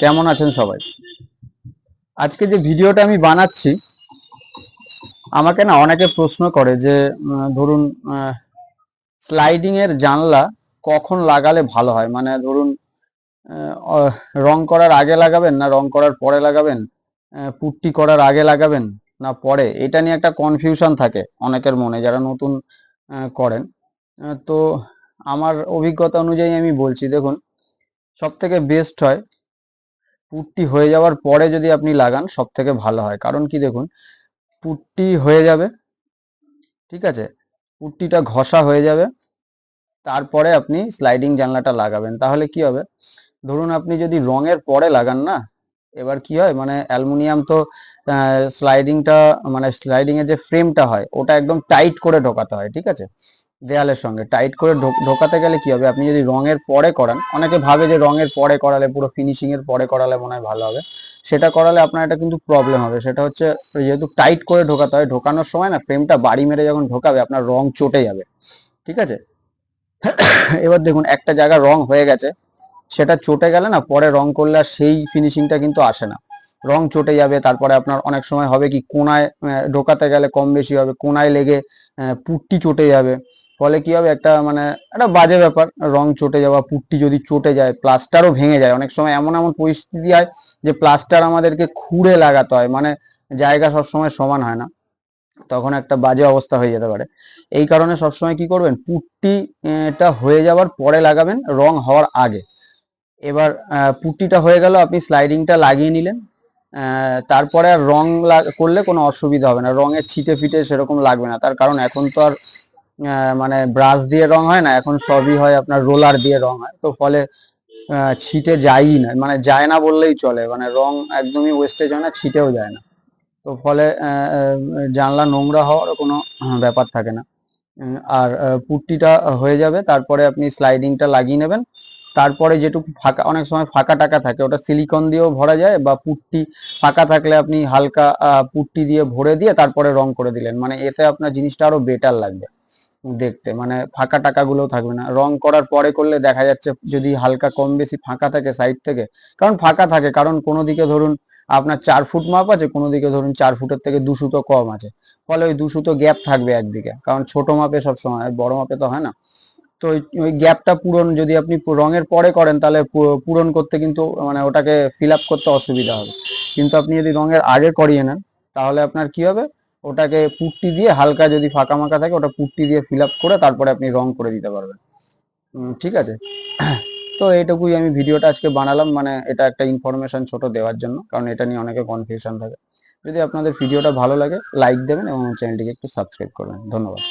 কেমন আছেন সবাই? আজকে যে ভিডিওটা আমি বানাচ্ছি, আমাকে না অনেকে প্রশ্ন করে যে ধরুন স্লাইডিং এর জানলা কখন লাগালে ভালো হয়? মানে ধরুন রং করার আগে লাগাবেন না রং করার পরে লাগাবেন? পুট্টি করার আগে লাগাবেন না পরে? এটা নিয়ে একটা কনফিউশন থাকে অনেকের মনে, যারা নতুন করেন। তো আমার অভিজ্ঞতা অনুযায়ী আমি বলছি, দেখুন সব থেকে বেস্ট হয় পুট্টি হয়ে যাওয়ার পরে যদি আপনি লাগান সব থেকে ভালো হয়। কারণ কি দেখুন, পুট্টি হয়ে যাবে, ঠিক আছে? পুট্টিটা ঘষা হয়ে যাবে, তারপরে আপনি স্লাইডিং জানলাটা লাগাবেন। তাহলে কি হবে? ধরুন আপনি যদি রঙের পরে লাগান না, এবার কি হয়? মানে অ্যালুমিনিয়াম তো স্লাইডিংটা মানে স্লাইডিং এর যে ফ্রেমটা হয়, ওটা একদম টাইট করে ঢোকাতে হয়, ঠিক আছে? দেয়ালের সঙ্গে। টাইট করে ঢোকাতে গেলে কি হবে? আপনি যদি রঙের পরে করান, অনেকে ভাবে যে রঙের পরে করালে, পুরো ফিনিশিং এর পরে করালে মনে হয় ভালো হবে। সেটা করালে আপনার এটা কিন্তু প্রবলেম হবে। সেটা হচ্ছে, যেহেতু টাইট করে ঢোকাতে হয়, ঢোকানোর সময় না ফ্রেমটা বাড়ি মেরে যখন ঢোকাবে, আপনার রং চটে যাবে। ঠিক আছে? এবার দেখুন, একটা জায়গা রং হয়ে গেছে। সেটা চটে গেলে না, পরে রং করলে আর সেই ফিনিশিংটা কিন্তু আসে না। রং চটে যাবে, তারপরে আপনার অনেক সময় হবে কি, কোনায় ঢোকাতে গেলে কম বেশি হবে, কোনায় লেগে পুট্টি চটে যাবে। ফলে কি হবে? একটা মানে একটা বাজে ব্যাপার। রং চটে যাওয়া পুট্টি যদি চটে যায় প্লাস্টারও ভেঙে যায়। অনেক সময় এমন এমন পরিস্থিতি হয় যে প্লাস্টার আমাদেরকে খুঁড়ে লাগাতে হয়। মানে জায়গা সবসময় সমান হয় না। তখন একটা বাজে অবস্থা হয়ে যেতে পারে। এই কারণে সবসময় কি করবেন? পুট্টি আহ, হয়ে যাওয়ার পরে লাগাবেন রং হওয়ার আগে। এবার পুট্টিটা হয়ে গেল আপনি স্লাইডিংটা লাগিয়ে নিলেন। তারপরে আর রং করলে কোনো অসুবিধা হবে না। রঙের ছিটে ফিটে সেরকম লাগবে না। তার কারণ এখন তো আর মানে ব্রাশ দিয়ে রং হয় না, এখন সবই হয় আপনার রোলার দিয়ে রং হয়। তো ফলে ছিটে যায়ই না মানে যায় না বললেই চলে মানে রং একদমই ওয়েস্টেজ হয় না, ছিটেও যায় না। তো ফলে জানলা নোংরা হওয়ার কোনো ব্যাপার থাকে না। আর পুট্টিটা হয়ে যাবে, তারপরে আপনি স্লাইডিংটা লাগিয়ে নেবেন। তারপরে যেটুকু ফাঁকা, অনেক সময় ফাঁকা টাকা থাকে, ওটা সিলিকন দিয়েও ভরা যায় বা পুট্টি ফাঁকা থাকলে আপনি হালকা পুট্টি দিয়ে ভরে দিয়ে তারপরে রং করে দিলেন। মানে এতে আপনার জিনিসটা আরও বেটার লাগবে। দেখতে মানে ফাঁকা টাকাগুলো থাকবে না। রং করার পরে করলে দেখা যাচ্ছে যদি হালকা কম বেশি ফাঁকা থাকে সাইড থেকে, কারণ ফাঁকা থাকে, কারণ কোনো দিকে ধরুন আপনার চার ফুট মাপ আছে, কোনো দিকে ধরুন চার ফুটের থেকে দু কম আছে। ফলে ওই দু গ্যাপ থাকবে একদিকে, কারণ ছোট মাপে সব সময় বড় মাপে তো হয় না। তো ওই- ওই গ্যাপটা পূরণ, যদি আপনি রঙের পরে করেন তাহলে পূরণ করতে কিন্তু মানে ওটাকে ফিল আপ করতে অসুবিধা হবে। কিন্তু আপনি যদি রঙের আগে করিয়ে নেন, তাহলে আপনার কি হবে? ওটাকে পুট্টি দিয়ে হালকা যদি ফাঁকা মাকা থাকে, ওটা পুট্টি দিয়ে ফিল আপ করে তারপরে আপনি রং করে দিতে পারবেন। ঠিক আছে? তো এইটুকুই আমি ভিডিওটা আজকে বানালাম মানে এটা একটা ইনফরমেশন ছোট দেওয়ার জন্য, কারণ এটা নিয়ে অনেকে কনফিউশন থাকে। যদি আপনাদের ভিডিওটা ভালো লাগে লাইক দেবেন এবং চ্যানেলটিকে একটু সাবস্ক্রাইব করবেন। ধন্যবাদ।